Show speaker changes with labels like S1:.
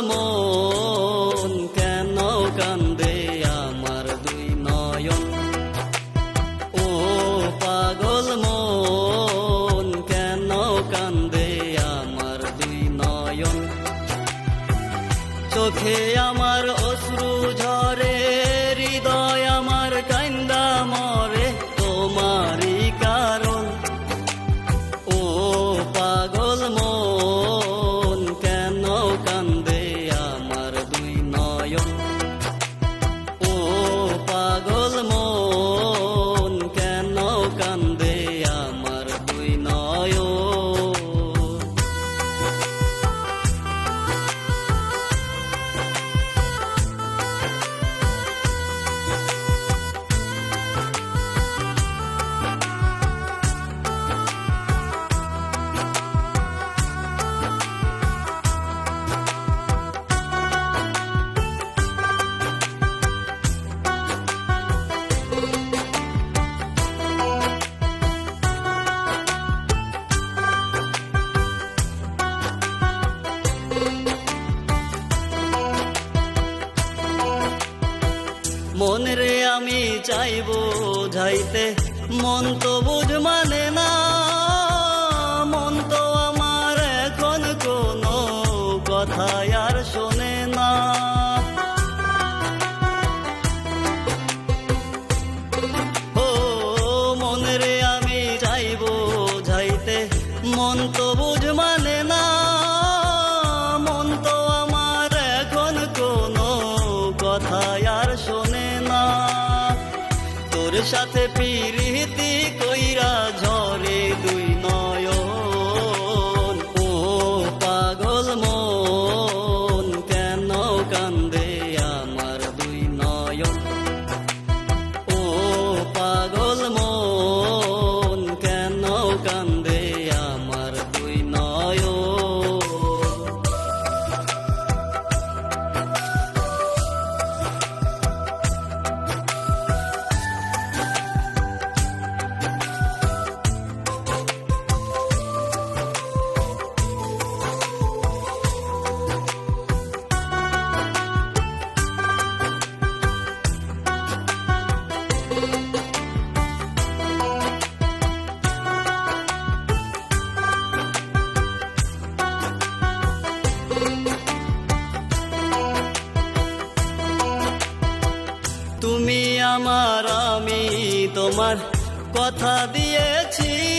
S1: মন কেন কান্দে আমার দুই নয়ন? ও পাগল মন কেন কান্দে আমার দুই নয়ন? চোখে আমার অশ্রু ঝরে, হৃদয় মন রে আমি চাইব যাইতে মন তো বুঝ মানে না, মন তো আমার এখন কোনো কথা আর শোনে না। ও মন রে আমি চাইব যাইতে মন তো বুঝ মানে না, মন তো আমার এখন কোনো কথা সাথে পিরিতি আমার আমি তোমার কথা দিয়েছি।